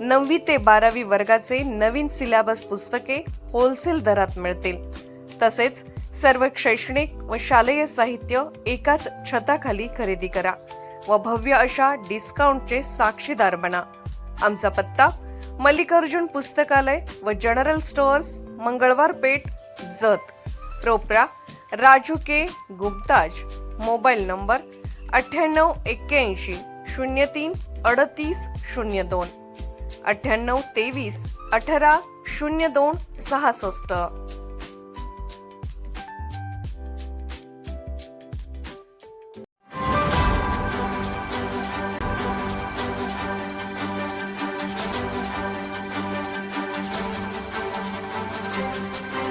नववी ते बारावी वर्गाचे नवीन सिलेबस पुस्तके होलसेल दरात मिळतील. तसेच सर्व शैक्षणिक व शालेय साहित्य एकाच छताखाली खरेदी करा व भव्य अशा डिस्काउंटचे साक्षीदार बना. आमचा पत्ता मल्लिकार्जुन पुस्तकालय व जनरल स्टोअर्स मंगळवार पेठ जत. प्रोप्रा राजू के गुप्ताज मोबाईल नंबर अठ्ठ्याण्णव एक्क्याऐंशी शून्य तीन अडतीस शून्य दोन. अठ्ठ्याण्णव तेवीस अठरा शून्य दोन सहासष्ट.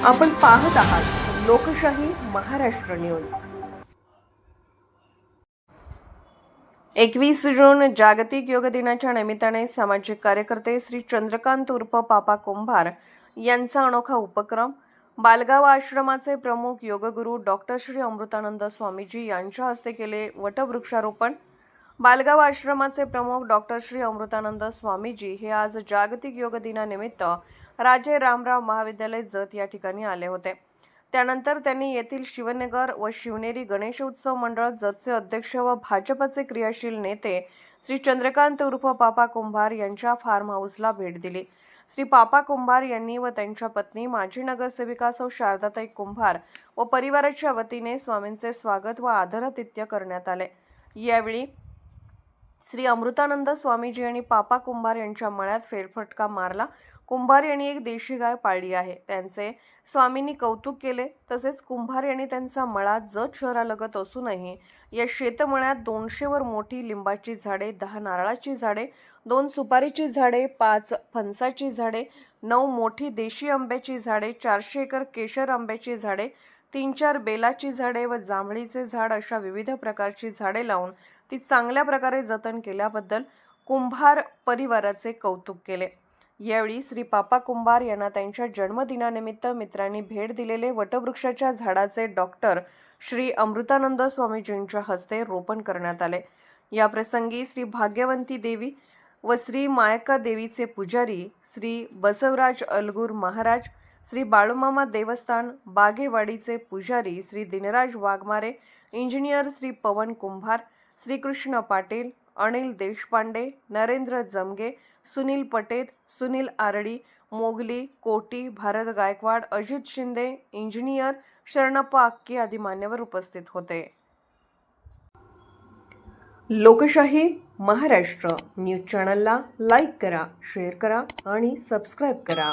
आपण पाहत आहात लोकशाही महाराष्ट्र न्यूज. एकवीस जून जागतिक योग दिनाच्या निमित्ताने सामाजिक कार्यकर्ते श्री चंद्रकांत उर्फ पापा कुंभार यांचा अनोखा उपक्रम. बालगाव आश्रमाचे प्रमुख योगगुरू डॉक्टर श्री अमृतानंद स्वामीजी यांच्या हस्ते केले वटवृक्षारोपण. बालगाव आश्रमाचे प्रमुख डॉक्टर श्री अमृतानंद स्वामीजी हे आज जागतिक योग दिनानिमित्त राजे रामराव महाविद्यालय जत या ठिकाणी आले होते. त्यानंतर त्यांनी येथील शिवनगर व शिवनेरी गणेश उत्सव मंडळ जतचे अध्यक्ष व भाजपचे क्रियाशील नेते श्री चंद्रकांत उर्फ पापा कुंभार यांच्या फार्म हाऊसला भेट दिली. श्री पापा कुंभार यांनी व त्यांच्या पत्नी माजी नगरसेविका सौ शारदाताई कुंभार व परिवाराच्या वतीने स्वामींचे स्वागत व आदरातिथ्य करण्यात आले. यावेळी श्री अमृतानंद स्वामीजी आणि पापा कुंभार यांच्या मळ्यात फेरफटका मारला. कुंभार यांनी एक देशी गाय पाळली आहे. त्यांचे स्वामींनी कौतुक केले. तसेच कुंभार यांनी त्यांचा मळा जत शहरालगत असूनही या शेतमळ्यात दोनशेवर मोठी लिंबाची झाडे दहा नारळाची झाडे दोन सुपारीची झाडे पाच फणसाची झाडे नऊ मोठी देशी आंब्याची झाडे चारशे एकर केशर आंब्याची झाडे तीन चार बेलाची झाडे व जांभळीचे झाड अशा विविध प्रकारची झाडे लावून ती चांगल्या प्रकारे जतन केल्याबद्दल कुंभार परिवाराचे कौतुक केले. यावेळी श्री पापा कुंभार यांना त्यांच्या जन्मदिनानिमित्त मित्रांनी भेट दिलेले वटवृक्षाच्या झाडाचे डॉक्टर श्री अमृतानंद स्वामीजींच्या हस्ते रोपण करण्यात आले. या प्रसंगी श्री भाग्यवंती देवी व श्री मायका देवीचे पुजारी श्री बसवराज अलगूर महाराज श्री बाळूमामा देवस्थान बागेवाडीचे पुजारी Shri Dinraj Waghmare engineer Shri Pavan Kumbhar Shrikrishna Patil Anil Deshpande Narendra Jamge Sunil Patet Sunil RD Mogli Koti Bharat Gaikwad Ajit Shinde engineer Sharanappa Akki आदी मान्यवर उपस्थित होते. लोकशाही महाराष्ट्र न्यूज चॅनलला लाईक करा शेअर करा आणि सबस्क्राईब करा.